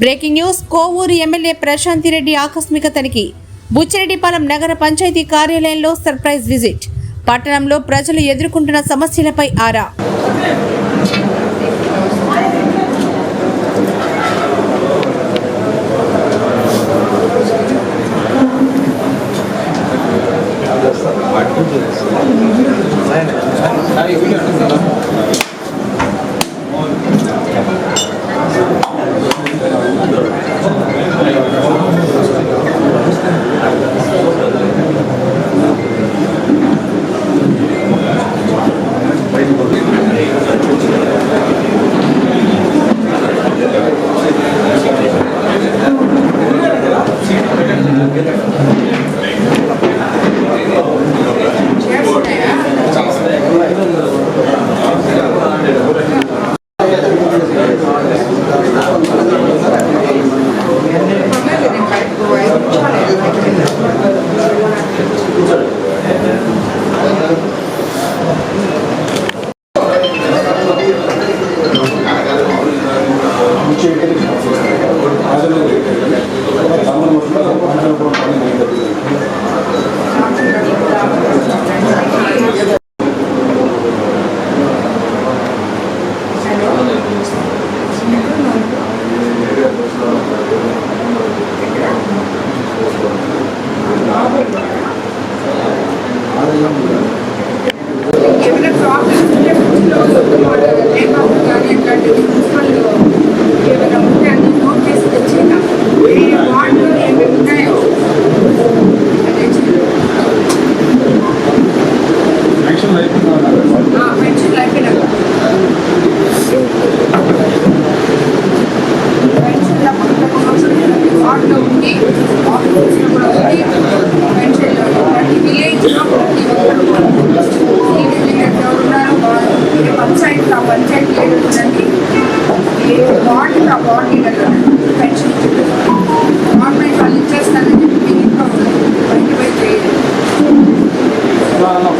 Breaking news Kovur MLA Prashanti Reddy ఆకస్మిక తనిఖీ. బుచ్చిరెడ్డిపాలెం నగర పంచాయతీ కార్యాలయంలో సర్ప్రైజ్ విజిట్. పట్టణంలో ప్రజలు ఎదుర్కొంటున్న సమస్యలపై ఆరా.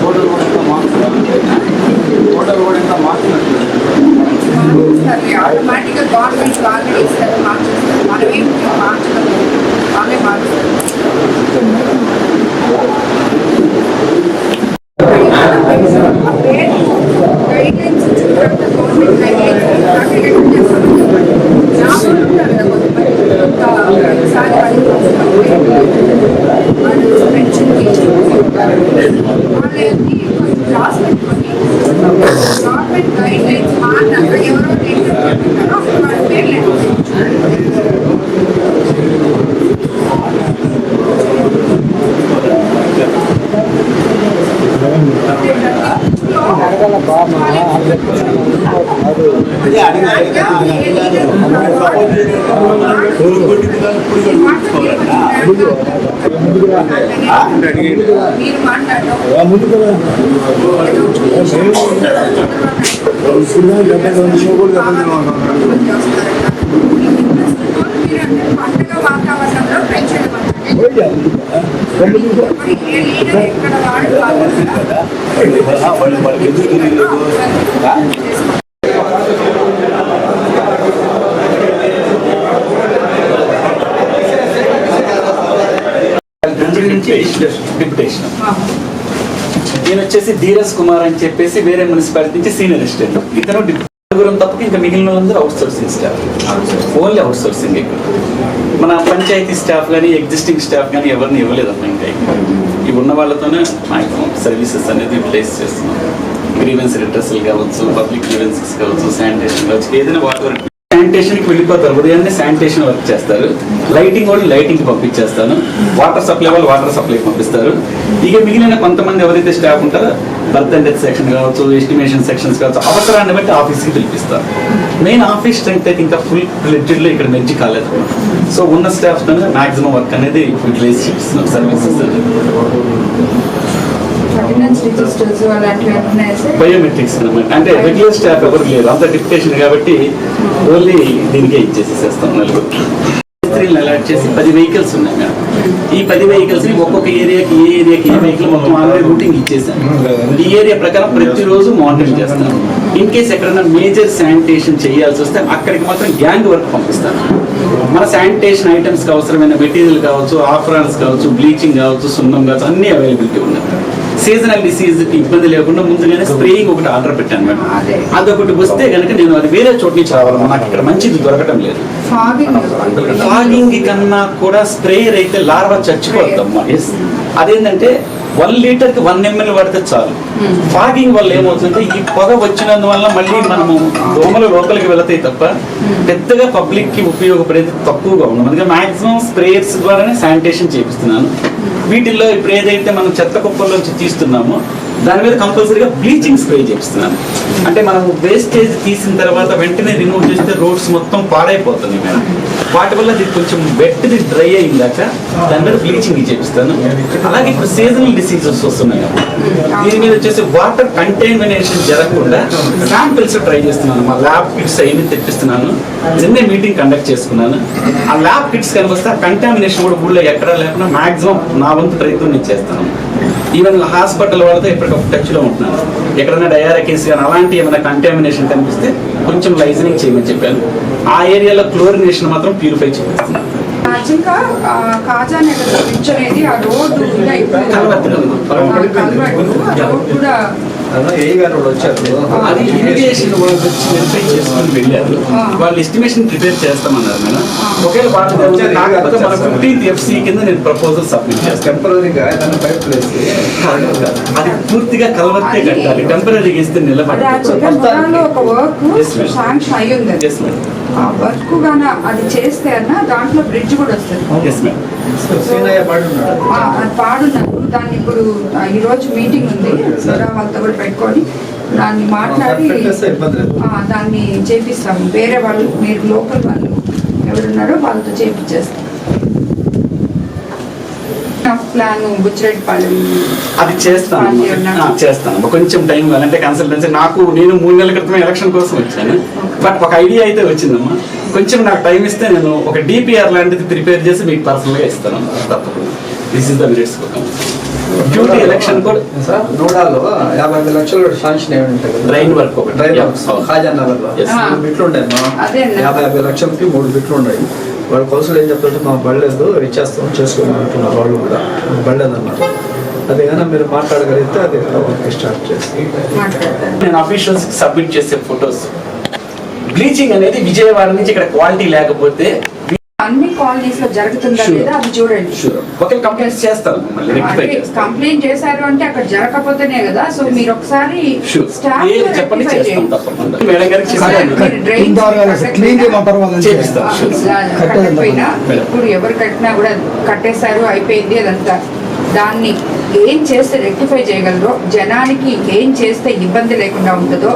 ఫోటోలు కూడా మార్చుకోవాలి ఫోటోలు కూడా ఇంకా మార్చినట్టు మార్చేస్తారు ఆటోమేటిక్గా గవర్నమెంట్ ఆల్రెడీ ఇస్తారు మార్చేస్తారు మనం ఏం మార్చడం లేదు. వాళ్ళే మారుస్తారు గైడ్లైన్స్ ఇచ్చిన తర్వాత గవర్నమెంట్ గైడ్లైన్స్ ప్రాక్టికల్ చేస్తారు జాబ్ ఉంటారు కదా కొంతమంది ఒకసారి వాళ్ళు పెన్షన్కి వాళ్ళని క్లాస్ పెట్టుకొని గవర్నమెంట్ గైడ్ లైన్స్ మారినాక ఎవరో పెట్టారో వాళ్ళ పేర్లు మీరు మాట్లాడడం వాడు తండ్రి నుంచి డిప్యుటేషన్ ఈయన వచ్చేసి ధీరజ్ కుమార్ అని చెప్పేసి వేరే మున్సిపాలిటీ నుంచి సీనియర్ అసిస్టెంట్. ఇతను డిప్- నలుగురం తప్పక ఇంకా మిగిలిన వాళ్ళందరూ outsourcing staff. Only outsourcing ఇక్కడ. మన పంచాయతీ స్టాఫ్ కానీ ఎగ్జిస్టింగ్ స్టాఫ్ కానీ ఎవరిని ఇవ్వలేదమ్మా ఇంకా ఇవి ఉన్న వాళ్ళతోనే మాక్సిమం సర్వీసెస్ అనేది యూటిలైజ్ చేస్తున్నాం. గ్రీవెన్స్ రిట్రసల్ కావచ్చు పబ్లిక్ గ్రీవెన్సెస్ కావచ్చు శానిటేషన్ కావచ్చు ఏదైనా వాటర్ శానిటేషన్కి వెళ్ళిపోతారు. ఉదయాన్నే శానిటేషన్ వర్క్ చేస్తారు. లైటింగ్ వాళ్ళు లైటింగ్ పంపించేస్తాను. వాటర్ సప్లై వాళ్ళు వాటర్ సప్లై పంపిస్తారు. ఇక మిగిలిన కొంతమంది ఎవరైతే స్టాఫ్ ఉంటారో బర్త్ అండ్ డెత్ సెక్షన్ కావచ్చు ఎస్టిమేషన్ సెక్షన్స్ కావచ్చు అవసరాన్ని బట్టి ఆఫీస్కి పిలిపిస్తారు. మెయిన్ ఆఫీస్ స్ట్రెంగ్త్ అయితే ఇంకా ఫుల్ ఫ్లెడ్జెడ్లో ఇక్కడ మంచి కాలేదు. సో ఉన్న స్టాఫ్ మాక్సిమం వర్క్ అనేది యూటిలైజ్ చేస్తున్నాం సర్వీసెస్ అటెండెన్స్ రిజిస్టర్స్ అలాంటివి బయోమెట్రిక్స్ అన్నమాట. అంటే రెగ్యులర్ స్టాఫ్ ఎవరు లేరు. అంత డిప్యుటేషన్ కాబట్టి ఓన్లీ దీనికే ఇచ్చేసేస్తాం నలుగురికి. త్రీలను అలాట్ చేసి పది వెహికల్స్ ఉన్నాయి మేడం. ఈ పది వెహికల్స్ని ఒక్కొక్క ఏరియాకి ఏ ఏరియాకి ఏ వెహికల్ మొత్తం ఆల్రెడీ రూటింగ్ ఇచ్చేసాం ఈ ఏరియా ప్రకారం ప్రతిరోజు మానిటరింగ్ చేస్తాం ఇన్ కేస్ ఎక్కడైనా మేజర్ శానిటేషన్ చేయాల్సి వస్తే అక్కడికి మాత్రం గ్యాంగ్ వర్క్ పంపిస్తాను మన శానిటేషన్ ఐటమ్స్కి అవసరమైన మెటీరియల్ కావచ్చు ఆఫ్రాన్స్ కావచ్చు బ్లీచింగ్ కావచ్చు సున్నం కావచ్చు అన్ని అవైలబిలిటీ ఉన్నాయి. సీజనల్ డిసీజ్కి ఇబ్బంది లేకుండా ముందుగానే స్ప్రేయింగ్ ఒకటి ఆర్డర్ పెట్టాను మేడం. అదే. అదొకటి వస్తే కనుక నేను అది వేరే చోట నుంచి రావాలి నాకు ఇక్కడ మంచిది దొరకటం లేదు. ఫాగింగ్ ఫాగింగ్ కన్నా కూడా స్ప్రేయర్ అయితే లార్వా చచ్చిపోద్దమ్మా. అదేంటంటే వన్ లీటర్కి వన్ ఎంఎల్ పడితే చాలు. ఫాగింగ్ వల్ల ఏమవుతుందంటే ఈ పొగ వచ్చినందువల్ల మళ్ళీ మనము దోమలు లోపలికి వెళతాయి తప్ప పెద్దగా పబ్లిక్కి ఉపయోగపడేది తక్కువగా ఉంది అందుకే మాక్సిమం స్ప్రేయర్స్ ద్వారానే శానిటేషన్ చేపిస్తున్నాను. వీటిల్లో ఇప్పుడు ఏదైతే మనం చెత్త కుప్పల్లోంచి తీస్తున్నామో దాని మీద కంపల్సరీగా బ్లీచింగ్ స్ప్రే చేపిస్తున్నాను. అంటే మనం వేస్టేజ్ తీసిన తర్వాత వెంటనే రిమూవ్ చేస్తే రోడ్స్ మొత్తం పాడైపోతుంది మేడం. వాటి వల్ల అది కొంచెం వెట్ది డ్రై అయిందాక దాని మీద బ్లీచింగ్ చేపిస్తాను. అలాగే ఇప్పుడు సీజనల్ డిసీజెస్ వస్తున్నాయి దీని మీద వచ్చేసి వాటర్ కంటైమినేషన్ జరగకుండా శాంపిల్స్ ట్రై చేస్తున్నాను. మా ల్యాబ్ కిట్స్ అవన్నీ తెప్పిస్తున్నాను. నిన్నే మీటింగ్ కండక్ట్ చేసుకున్నాను. ఆ ల్యాబ్ కిట్స్ కనిపిస్తే వస్తే ఆ కంటామినేషన్ కూడా ఊళ్ళో ఎక్కడా లేకుండా మాక్సిమం నా వంతు ప్రయత్నం నేను చేస్తాను. ఈవెన్ హాస్పిటల్ వాళ్ళతో ఎప్పటికప్పుడు టచ్లో ఉంటున్నాను. ఎక్కడైనా డయారా కేసు కానీ అలాంటి ఏమైనా కంటామినేషన్ కనిపిస్తే కొంచెం లైజనింగ్ చేయమని చెప్పాను. ఆ ఏరియాలో క్లోరినేషన్ మాత్రం ప్యూరిఫై చేపిస్తున్నాను యాక్చువల్గా కాజా నగర్ బ్రిడ్జ్ అనేది ఆ రోడ్డు ఇంకా ఇప్పుడు. కలవత్తులు. ఆ కలవట్టు, ఆ రోడ్ కూడా అది ఇరిగేషన్ వాళ్ళు వచ్చి వెరిఫై చేసుకుని వెళ్ళారు. వాళ్ళు ఎస్టిమేషన్ ప్రిపేర్ చేస్తామన్నారు మేడం. ఒకవేళ వాళ్ళు వచ్చారు కాకపోతే మన ఫిఫ్టీన్త్ ఎఫ్సి కింద నేను ప్రపోజల్ సబ్మిట్ చేస్తాను. టెంపరీగా వేసి అది పూర్తిగా కలవత్తే కట్టాలి టెంపరీగా ఇస్తే నిలబడి వర్క్ గాన అది చేస్తే అన్న దాంట్లో బ్రిడ్జ్ కూడా వస్తుంది. అది పాడున్నారు దాన్ని ఇప్పుడు ఈ రోజు మీటింగ్ ఉంది. సరే వాళ్ళతో కూడా పెట్టుకొని దాన్ని మాట్లాడి దాన్ని చేపిస్తాము. వేరే వాళ్ళు మీరు లోకల్ వాళ్ళు ఎవరున్నారో వాళ్ళతో చేపించేస్తాం ప్లాన్ బుచ్చిరెడ్డిపాలెం అది చేస్తాను చేస్తాను. కొంచెం టైం కావాలంటే కన్సల్టెన్సీ నాకు నేను మూడు నెలల క్రితం ఎలక్షన్ కోసం వచ్చాను. బట్ ఒక ఐడియా అయితే వచ్చిందమ్మా. కొంచెం నాకు టైం ఇస్తే నేను ఒక డిపిఆర్ లాంటిది ప్రిపేర్ చేసి మీకు పర్సనల్గా ఇస్తాను. తప్పకుండా. This is the minutes duty election కూడా సార్ నూడాలో యాభై ఐదు లక్షలు శాంక్షన్ ఉంటాయి. డ్రైన్ బిట్లు ఉంటాయి అన్న. యాభై యాభై లక్షలకి మూడు బిట్లు ఉన్నాయి. వాళ్ళ కౌన్సిల్ ఏం చెప్తుంటే మా బళ్ళలేదు ఇచ్చేస్తాం చేసుకోమని అంటున్నారు వాళ్ళు కూడా బళ్ళలేదు అన్నారు అది కానీ మీరు మాట్లాడగలిగితే అది వర్క్ స్టార్ట్ చేసి నేను అఫీషియల్స్ సబ్మిట్ చేసే ఫొటోస్ బ్లీచింగ్ అనేది విజయవాడ నుంచి ఇక్కడ క్వాలిటీ లేకపోతే అన్ని కాలనీస్లో జరుగుతుందా. లేదా అది చూడండి. రెక్టిఫై అంటే చేస్తాను కంప్లైంట్ చేశారు అంటే అక్కడ జరగకపోతేనే కదా సో మీరు ఒకసారి. స్టాఫ్. కట్టకపోయినా. ఇప్పుడు ఎవరు కట్టినా కూడా కట్టేశారు అయిపోయింది అదంతా. దాన్ని ఏం చేస్తే రెక్టిఫై చేయగలరో జనానికి ఏం చేస్తే ఇబ్బంది లేకుండా ఉంటుందో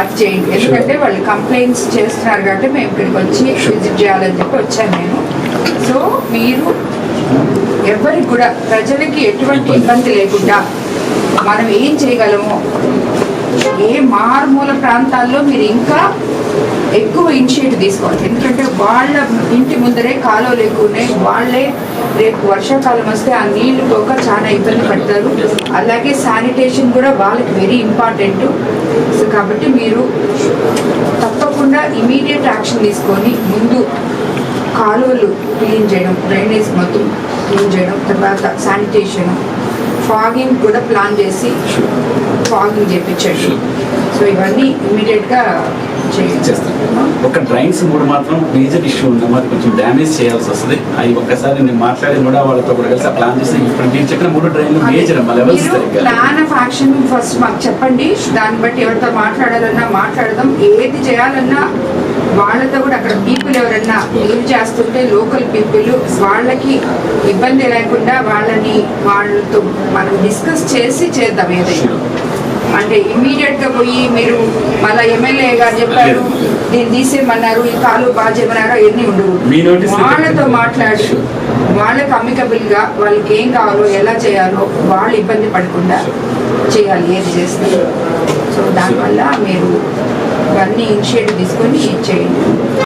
అది చేయండి. ఎందుకంటే వాళ్ళు కంప్లైంట్స్ చేస్తున్నారు కాబట్టి మేము ఇక్కడికి వచ్చి విజిట్ చేయాలని చెప్పి వచ్చాను నేను. సో మీరు ఎవరికి కూడా ప్రజలకి ఎటువంటి ఇబ్బంది లేకుండా మనం ఏం చేయగలమో ఏ మారుమూల ప్రాంతాల్లో మీరు ఇంకా ఎక్కువ ఇనిషియేటివ్ తీసుకోవాలి. ఎందుకంటే వాళ్ళ ఇంటి ముందరే కాలువలు ఎక్కువ ఉన్నాయి వాళ్ళే రేపు వర్షాకాలం వస్తే ఆ నీళ్ళు పోక చాలా ఇబ్బంది పడతారు. అలాగే శానిటేషన్ కూడా వాళ్ళకి వెరీ ఇంపార్టెంట్. సో కాబట్టి మీరు తప్పకుండా ఇమీడియట్ యాక్షన్ తీసుకొని ముందు కాలువలు క్లీన్ చేయడం డ్రైనేజ్ మొత్తం క్లీన్ చేయడం తర్వాత శానిటేషన్ ఫాగింగ్ కూడా ప్లాన్ చేసి ఫాగింగ్ చేయించండి సో ఇవన్నీ ఇమీడియట్గా ఒక డ్రైన్స్ మూడు మాత్రం మేజర్ ఇష్యూ ఉంది. అది కొంచెం డ్యామేజ్ చేయాల్సి వస్తుంది. అవి ఒక్కసారి నేను మాట్లాడి కూడా వాళ్ళతో కూడా కలిసి ప్లాన్ చేసి ఇప్పుడు మీరు చెప్పిన మూడు డ్రైన్లు మేజర్ అమ్మా levels plan of action first మాకు చెప్పండి. దాన్ని బట్టి ఎవరితో మాట్లాడాలన్నా మాట్లాడదాం. ఏది చేయాలన్నా వాళ్ళతో కూడా అక్కడ పీపుల్ ఎవరన్నా లీవ్ చేస్తుంటే లోకల్ పీపుల్ వాళ్ళకి ఇబ్బంది లేకుండా వాళ్ళని వాళ్ళతో మనం డిస్కస్ చేసి చేద్దాం ఏదైనా. అంటే ఇమీడియట్గా పోయి మీరు మళ్ళీ ఎమ్మెల్యే గారు చెప్పారు దీన్ని తీసేయమన్నారు ఈ కాలు బాగా చేయమన్నారు అవన్నీ ఉండవు. వాళ్ళతో. మాట్లాడి. వాళ్ళకి అమికబుల్గా వాళ్ళకి ఏం కావాలో ఎలా చేయాలో వాళ్ళు ఇబ్బంది పడకుండా చేయాలి ఏది చేస్తే. సో దానివల్ల మీరు ఇవన్నీ ఇనిషియేటివ్ తీసుకొని చేయండి.